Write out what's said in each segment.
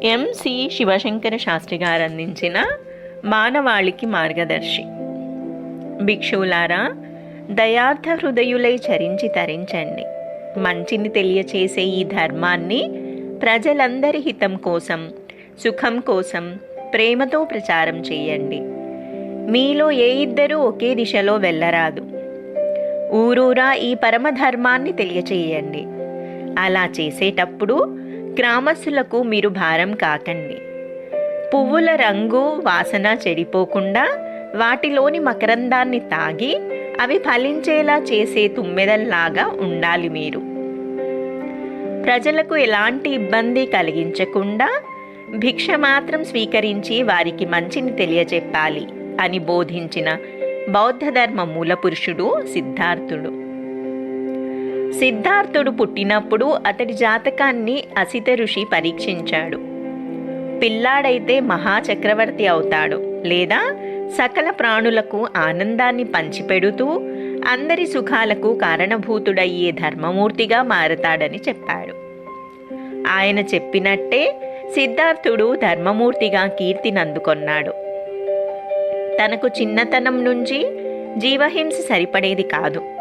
MC Sivasankara Sastry గారు అందించిన మానవాళికి మార్గదర్శి. భిక్షువులారా దయార్థ హృదయులై చరించి తరించండి. మంచిని తెలియచేసే ఈ ధర్మాన్ని ప్రజలందరి హితం కోసం సుఖం కోసం ప్రేమతో ప్రచారం చేయండి. మీలో ఏ ఇద్దరూ ఒకే దిశలో వెళ్ళరాదు. ఊరూరా ఈ పరమధర్మాన్ని తెలియచేయండి. అలా చేసేటప్పుడు గ్రామస్తులకు మీరు భారం కాకండి. పువ్వుల రంగు వాసన చెడిపోకుండా వాటిలోని మకరందాన్ని తాగి అవి ఫలించేలా చేసే తుమ్మెదల్లాగా ఉండాలి మీరు. ప్రజలకు ఎలాంటి ఇబ్బంది కలిగించకుండా భిక్ష మాత్రం స్వీకరించి వారికి మంచిని తెలియజెప్పాలి అని బోధించిన బౌద్ధ ధర్మ మూల పురుషుడు సిద్ధార్థుడు. సిద్ధార్థుడు పుట్టినప్పుడు అతడి జాతకాన్ని అసిత ఋషి పరీక్షించాడు. పిల్లాడైతే మహాచక్రవర్తి అవుతాడు లేదా సకల ప్రాణులకు ఆనందాన్ని పంచిపెడుతూ అందరి సుఖాలకు కారణభూతుడయ్యే ధర్మమూర్తిగా మారతాడని చెప్పాడు. ఆయన చెప్పినట్టే సిద్ధార్థుడు ధర్మమూర్తిగా కీర్తినందుకొన్నాడు. తనకు చిన్నతనం నుంచి జీవహింస సరిపడేది కాదు.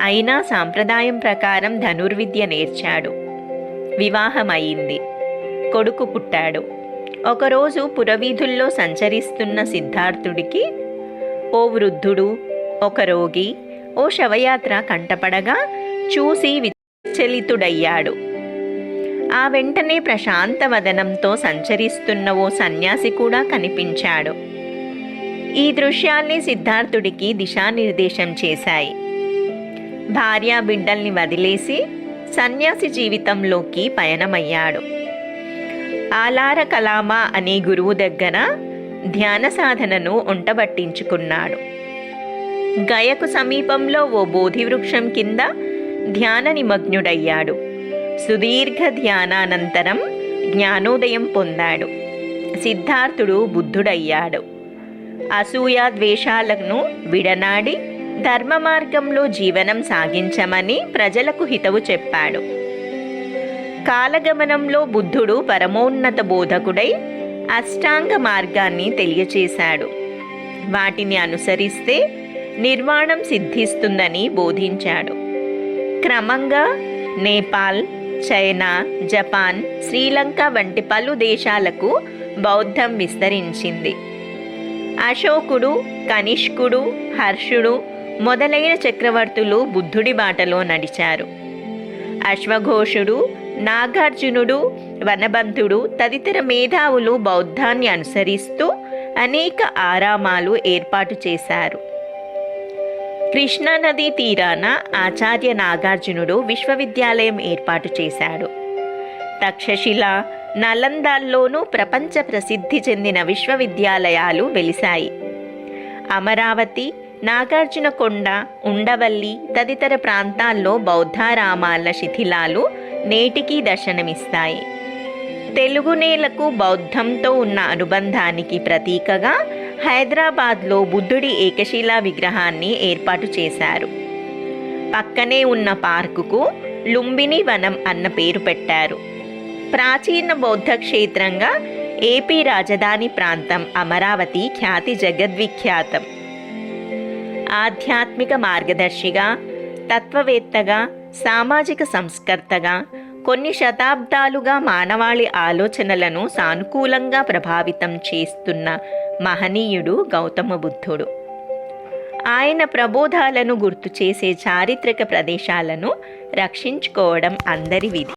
అయినా సాంప్రదాయం ప్రకారం ధనుర్విద్య నేర్చాడు. వివాహమయ్యింది కొడుకు పుట్టాడు. ఒకరోజు పురవీధుల్లో సంచరిస్తున్న సిద్ధార్థుడికి ఓ వృద్ధుడు ఒక రోగి ఓ శవయాత్ర కంటపడగా చూసి విచలితుడయ్యాడు. ఆ వెంటనే ప్రశాంత వదనంతో సంచరిస్తున్న ఓ సన్యాసి కూడా కనిపించాడు. ఈ దృశ్యాల్ని సిద్ధార్థుడికి దిశానిర్దేశం చేశాయి. భార్యా బిడ్డల్ని వదిలేసి సన్యాసి జీవితంలోకి పయనమయ్యాడు. ఆలార కలామా అనే గురువు దగ్గర ధ్యాన సాధనను ఒంటబట్టించుకున్నాడు గయకు సమీపంలో ఓ బోధి వృక్షం కింద ధ్యాన నిమగ్నుడయ్యాడు. సుదీర్ఘ ధ్యానానంతరం జ్ఞానోదయం పొందాడు. సిద్ధార్థుడు బుద్ధుడయ్యాడు. అసూయ ద్వేషాలను విడనాడి ధర్మ మార్గంలో జీవనం సాగించమని ప్రజలకు హితవు చెప్పాడు. కాలగమనంలో బుద్ధుడు పరమోన్నత బోధకుడై అష్టాంగ మార్గాన్ని తెలియచేశాడు. వాటిని అనుసరిస్తే నిర్వాణం సిద్ధిస్తుందని బోధించాడు. క్రమంగా నేపాల్ చైనా జపాన్ శ్రీలంక వంటి పలు దేశాలకు బౌద్ధం విస్తరించింది. అశోకుడు కనిష్కుడు హర్షుడు మొదలైన చక్రవర్తులు బుద్ధుడి బాటలో నడిచారు. అశ్వఘోషుడు నాగార్జునుడు వనబంధుడు తదితర మేధావులు బౌద్ధాన్ని అనుసరిస్తూ అనేక ఆరామాలు ఏర్పాటు చేశారు. కృష్ణానదీ తీరాన ఆచార్య నాగార్జునుడు విశ్వవిద్యాలయం ఏర్పాటు చేశాడు. తక్షశిల నలందాల్లోనూ ప్రపంచ ప్రసిద్ధి చెందిన విశ్వవిద్యాలయాలు వెలిశాయి. అమరావతి నాగార్జునకొండ ఉండవల్లి తదితర ప్రాంతాల్లో బౌద్ధారామాల శిథిలాలు నేటికీ దర్శనమిస్తాయి. తెలుగు నేలకు బౌద్ధంతో ఉన్న అనుబంధానికి ప్రతీకగా హైదరాబాద్లో బుద్ధుడి ఏకశిలా విగ్రహాన్ని ఏర్పాటు చేశారు. పక్కనే ఉన్న పార్కుకు లుంబిని వనం అన్న పేరు పెట్టారు. ప్రాచీన బౌద్ధ క్షేత్రంగా ఏపీ రాజధాని ప్రాంతం అమరావతి ఖ్యాతి జగద్విఖ్యాతం. ఆధ్యాత్మిక మార్గదర్శిగా తత్వవేత్తగా సామాజిక సంస్కర్తగా కొన్ని శతాబ్దాలుగా మానవాళి ఆలోచనలను సానుకూలంగా ప్రభావితం చేస్తున్న మహనీయుడు గౌతమ బుద్ధుడు. ఆయన ప్రబోధాలను గుర్తు చేసే చారిత్రక ప్రదేశాలను రక్షించుకోవడం అందరి విధి.